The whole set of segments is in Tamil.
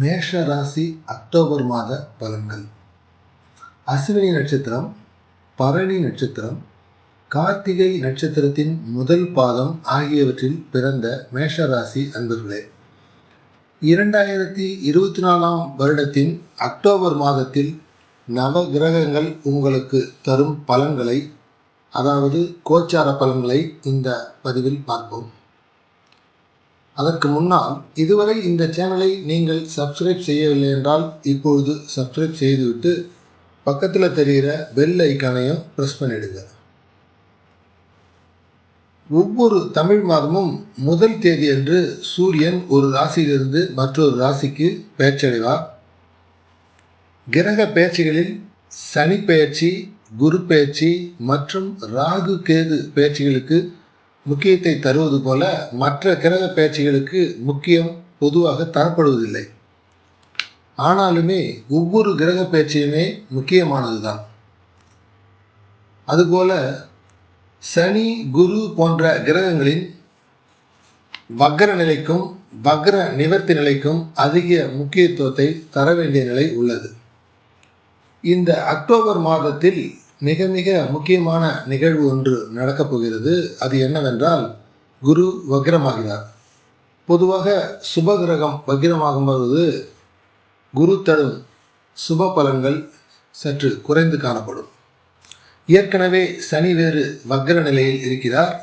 மேஷ ராசி அக்டோபர் மாத பலன்கள். அஸ்வினி நட்சத்திரம் பரணி நட்சத்திரம் கார்த்திகை நட்சத்திரத்தின் முதல் பாதம் ஆகியவற்றில் பிறந்த மேஷ ராசி அன்பர்களே. இரண்டாயிரத்தி இருபத்தி நாலாம் வருடத்தின் அக்டோபர் மாதத்தில் நவ கிரகங்கள் உங்களுக்கு தரும் பலன்களை அதாவது கோச்சார பலன்களை இந்த பதிவில் பார்ப்போம். அதற்கு முன்னால் இதுவரை இந்த சேனலை நீங்கள் சப்ஸ்கிரைப் செய்யவில்லை என்றால் இப்பொழுது சப்ஸ்கிரைப் செய்துவிட்டு பக்கத்தில் தெரிகிற பெல் ஐக்கானையும் ப்ரெஸ் பண்ணிடுங்க. ஒவ்வொரு தமிழ் மாதமும் முதல் தேதி அன்று சூரியன் ஒரு ராசியிலிருந்து மற்றொரு ராசிக்கு பெயர்ச்சடைவார். கிரக பெயர்ச்சிகளில் சனி பெயர்ச்சி குரு பெயர்ச்சி மற்றும் ராகு கேது பெயர்ச்சிகளுக்கு முக்கியத்தை தருவது போல மற்ற கிரக பேச்சுகளுக்கு முக்கியம் பொதுவாக தரப்படுவதில்லை. ஆனாலுமே ஒவ்வொரு கிரக பெயர்ச்சியுமே முக்கியமானதுதான். அதுபோல சனி குரு போன்ற கிரகங்களின் வக்ர நிலைக்கும் வக்ர நிவர்த்தி நிலைக்கும் அதிக முக்கியத்துவத்தை தர வேண்டிய நிலை உள்ளது. இந்த அக்டோபர் மாதத்தில் மிக மிக முக்கியமான நிகழ்வு ஒன்று நடக்கப் போகிறது. அது என்னவென்றால் குரு வக்ரமாகிறார். பொதுவாக சுப கிரகம் வக்ரமாகும் பொழுது குரு தரும் சுப பலன்கள் சற்று குறைந்து காணப்படும். ஏற்கனவே சனி வேறு வக்ர நிலையில் இருக்கிறார்.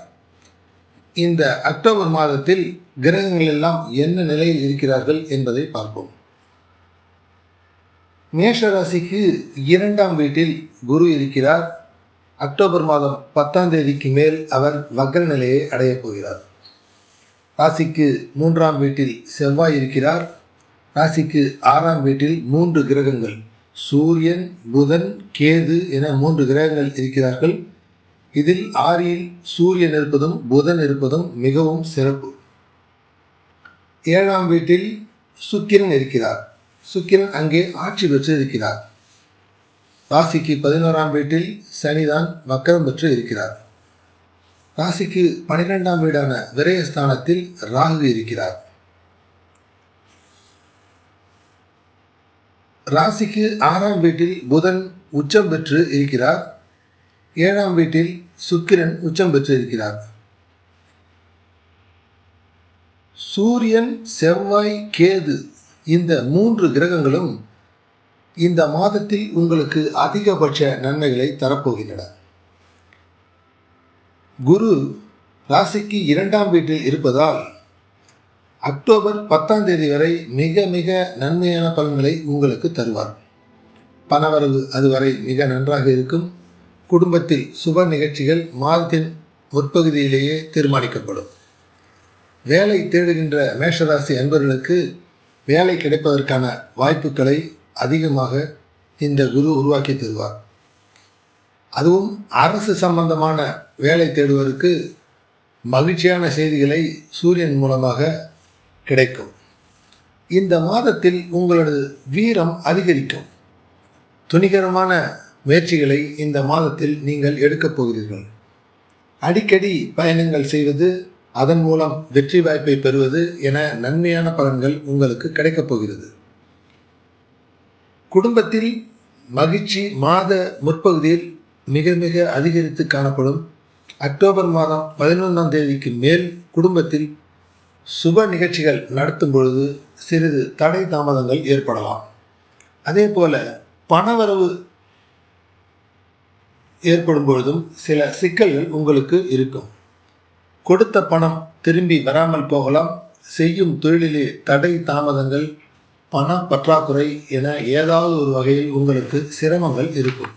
இந்த அக்டோபர் மாதத்தில் கிரகங்கள் எல்லாம் என்ன நிலையில் இருக்கிறார்கள் என்பதை பார்ப்போம். மேஷ ராசிக்கு இரண்டாம் வீட்டில் குரு இருக்கிறார். அக்டோபர் மாதம் பத்தாம் தேதிக்கு மேல் அவர் வக்ர நிலையை அடையப் போகிறார். ராசிக்கு மூன்றாம் வீட்டில் செவ்வாய் இருக்கிறார். ராசிக்கு ஆறாம் வீட்டில் மூன்று கிரகங்கள் சூரியன் புதன் கேது என மூன்று கிரகங்கள் இருக்கிறார்கள். இதில் ஆறில் சூரியன் இருப்பதும் புதன் இருப்பதும் மிகவும் சிறப்பு. ஏழாம் வீட்டில் சுக்கிரன் இருக்கிறார். சுக்கிரன் அங்கே ஆட்சி பெற்று இருக்கிறார் ராசிக்கு பதினோராம் வீட்டில் சனிதான் வக்கரம் பெற்று இருக்கிறார் ராசிக்கு பனிரெண்டாம் வீடான விரயஸ்தானத்தில் ராகு இருக்கிறார். ராசிக்கு ஆறாம் வீட்டில் புதன் உச்சம் பெற்று இருக்கிறார். ஏழாம் வீட்டில் சுக்கிரன் உச்சம் பெற்று இருக்கிறார். சூரியன் செவ்வாய் கேது இந்த மூன்று கிரகங்களும் இந்த மாதத்தில் உங்களுக்கு அதிகபட்ச நன்மைகளை தரப்போகின்றன. குரு ராசிக்கு இரண்டாம் வீட்டில் இருப்பதால் அக்டோபர் பத்தாம் தேதி வரை மிக மிக நன்மையான பலன்களை உங்களுக்கு தருவார். பணவரவு அதுவரை மிக நன்றாக இருக்கும். குடும்பத்தில் சுப நிகழ்ச்சிகள் மாதத்தின் முற்பகுதியிலேயே தீர்மானிக்கப்படும். வேலை தேடுகின்ற மேஷராசி அன்பர்களுக்கு வேலை கிடைப்பதற்கான வாய்ப்புகளை அதிகமாக இந்த குரு உருவாக்கி தருவார். அதுவும் அரசு சம்பந்தமான வேலை தேடுவதற்கு மகிழ்ச்சியான செய்திகளை சூரியன் மூலமாக கிடைக்கும். இந்த மாதத்தில் உங்களது வீரம் அதிகரிக்கும். துணிகரமான முயற்சிகளை இந்த மாதத்தில் நீங்கள் எடுக்கப் போகிறீர்கள். அடிக்கடி பயணங்கள் செய்வது அதன் மூலம் வெற்றி வாய்ப்பை பெறுவது என நன்மையான பலன்கள் உங்களுக்கு கிடைக்கப் போகிறது. குடும்பத்தில் மகிழ்ச்சி மாத முற்பகுதியில் மிக மிக அதிகரித்து காணப்படும். அக்டோபர் மாதம் பதினொன்றாம் தேதிக்கு மேல் குடும்பத்தில் சுப நிகழ்ச்சிகள் நடத்தும் பொழுது சிறிது தடை தாமதங்கள் ஏற்படலாம். அதே போல பணவரவு ஏற்படும் பொழுதும் சில சிக்கல்கள் உங்களுக்கு இருக்கும். கொடுத்த பணம் திரும்பி வராமல் போகலாம். செய்யும் தொழிலிலே தடை தாமதங்கள் பண பற்றாக்குறை என ஏதாவது ஒரு வகையில் உங்களுக்கு சிரமங்கள் இருக்கும்.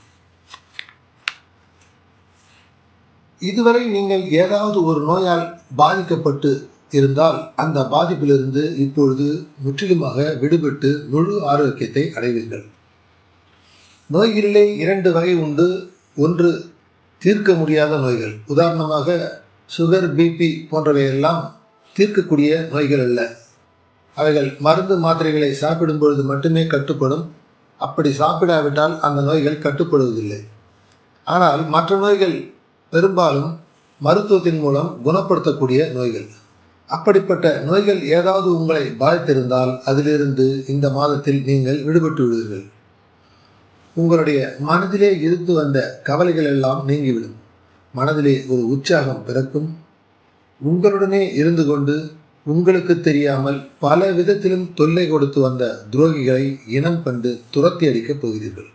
இதுவரை நீங்கள் ஏதாவது ஒரு நோயால் பாதிக்கப்பட்டு இருந்தால் அந்த பாதிப்பிலிருந்து இப்பொழுது முற்றிலுமாக விடுபட்டு முழு ஆரோக்கியத்தை அடைவீர்கள். நோய்களிலே இரண்டு வகை உண்டு. ஒன்று தீர்க்க முடியாத நோய்கள். உதாரணமாக சுகர் பிபி போன்றவையெல்லாம் தீர்க்கக்கூடிய நோய்கள் அல்ல. அவைகள் மருந்து மாத்திரைகளை சாப்பிடும் பொழுது மட்டுமே கட்டுப்படும். அப்படி சாப்பிடாவிட்டால் அந்த நோய்கள் கட்டுப்படுவதில்லை. ஆனால் மற்ற நோய்கள் பெரும்பாலும் மருத்துவத்தின் மூலம் குணப்படுத்தக்கூடிய நோய்கள். அப்படிப்பட்ட நோய்கள் ஏதாவது உங்களை பாதித்திருந்தால் அதிலிருந்து இந்த மாதத்தில் நீங்கள் விடுபட்டு விடுவீர்கள் உங்களுடைய மனதிலே இருந்து வந்த கவலைகள் எல்லாம் நீங்கிவிடும். மனதிலே ஒரு உற்சாகம் பிறக்கும். உங்களுடனே இருந்து கொண்டு உங்களுக்கு தெரியாமல் பல விதத்திலும் தொல்லை கொடுத்து வந்த துரோகிகளை இனம் கண்டு துரத்தி அடிக்கப் போகிறீர்கள்.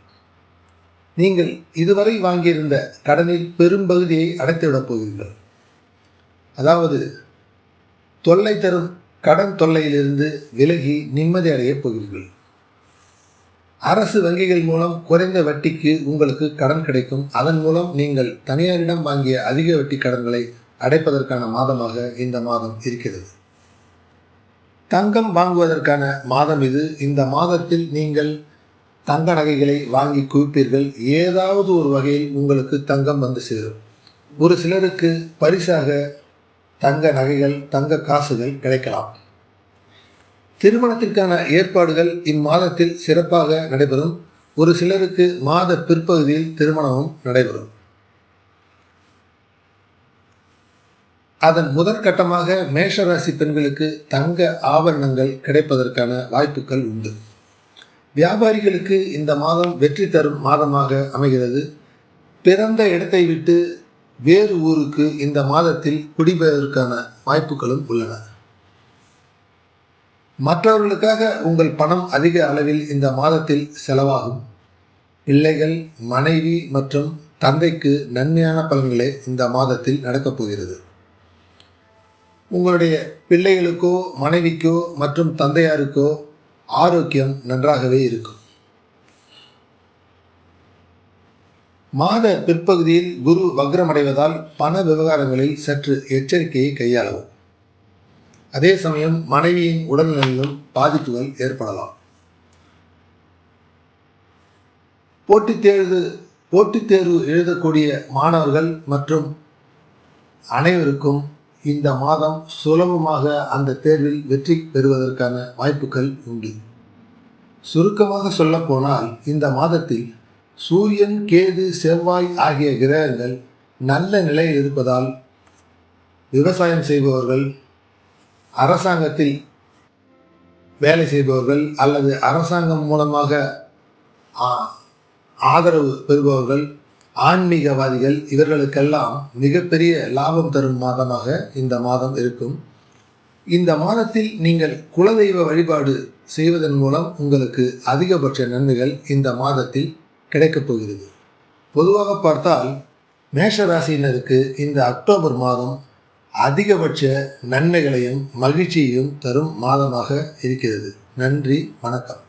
நீங்கள் இதுவரை வாங்கியிருந்த கடனில் பெரும்பகுதியை அடைத்துவிடப் போகிறீர்கள். அதாவது தொல்லை தரும் கடன் தொல்லையிலிருந்து விலகி நிம்மதி அடையப் போகிறீர்கள். அரசு வங்கிகள் மூலம் குறைந்த வட்டிக்கு உங்களுக்கு கடன் கிடைக்கும். அதன் மூலம் நீங்கள் தனியாரிடம் வாங்கிய அதிக வட்டி கடன்களை அடைப்பதற்கான மாதமாக இந்த மாதம் இருக்கிறது. தங்கம் வாங்குவதற்கான மாதம் இது. இந்த மாதத்தில் நீங்கள் தங்க நகைகளை வாங்கி குவிப்பீர்கள். ஏதாவது ஒரு வகையில் உங்களுக்கு தங்கம் வந்து சேரும். ஒரு சிலருக்கு பரிசாக தங்க நகைகள் தங்க காசுகள் கிடைக்கலாம். திருமணத்திற்கான ஏற்பாடுகள் இம்மாதத்தில் சிறப்பாக நடைபெறும். ஒரு சிலருக்கு மாத பிற்பகுதியில் திருமணமும் நடைபெறும். அதன் முதற்கட்டமாக மேஷராசி பெண்களுக்கு தங்க ஆபரணங்கள் கிடைப்பதற்கான வாய்ப்புகள் உண்டு. வியாபாரிகளுக்கு இந்த மாதம் வெற்றி தரும் மாதமாக அமைகிறது. பிறந்த இடத்தை விட்டு வேறு ஊருக்கு இந்த மாதத்தில் குடிபெயர்வதற்கான வாய்ப்புகளும் உள்ளன. மற்றவர்களுக்காக உங்கள் பணம் அதிக அளவில் இந்த மாதத்தில் செலவாகும். பிள்ளைகள் மனைவி மற்றும் தந்தைக்கு நன்மையான பலன்களே இந்த மாதத்தில் நடக்கப் போகிறது. உங்களுடைய பிள்ளைகளுக்கோ மனைவிக்கோ மற்றும் தந்தையாருக்கோ ஆரோக்கியம் நன்றாகவே இருக்கும். மாத பிற்பகுதியில் குரு வக்ரமடைவதால் பண விவகாரங்களில் சற்று எச்சரிக்கையை கையாளவும். அதே சமயம் மனைவியின் உடல்நிலையிலும் பாதிப்புகள் ஏற்படலாம். போட்டித் தேர்வு போட்டித் தேர்வு எழுதக்கூடிய மாணவர்கள் மற்றும் அனைவருக்கும் இந்த மாதம் சுலபமாக அந்த தேர்வில் வெற்றி பெறுவதற்கான வாய்ப்புகள் உண்டு. சுருக்கமாக சொல்லப்போனால் இந்த மாதத்தில் சூரியன் கேது செவ்வாய் ஆகிய கிரகங்கள் நல்ல நிலையில் இருப்பதால் விவசாயம் செய்பவர்கள் அரசாங்கத்தில் வேலை செய்பவர்கள் அல்லது அரசாங்கம் மூலமாக ஆதரவு பெறுபவர்கள் ஆன்மீகவாதிகள் இவர்களுக்கெல்லாம் மிகப்பெரிய லாபம் தரும் மாதமாக இந்த மாதம் இருக்கும். இந்த மாதத்தில் நீங்கள் குலதெய்வ வழிபாடு செய்வதன் மூலம் உங்களுக்கு அதிகபட்ச நன்மைகள் இந்த மாதத்தில் கிடைக்கப் போகிறது. பொதுவாக பார்த்தால் மேஷ ராசியினருக்கு இந்த அக்டோபர் மாதம் அதிகபட்ச நன்மைகளையும் மகிழ்ச்சியையும் தரும் மாதமாக இருக்கிறது. நன்றி வணக்கம்.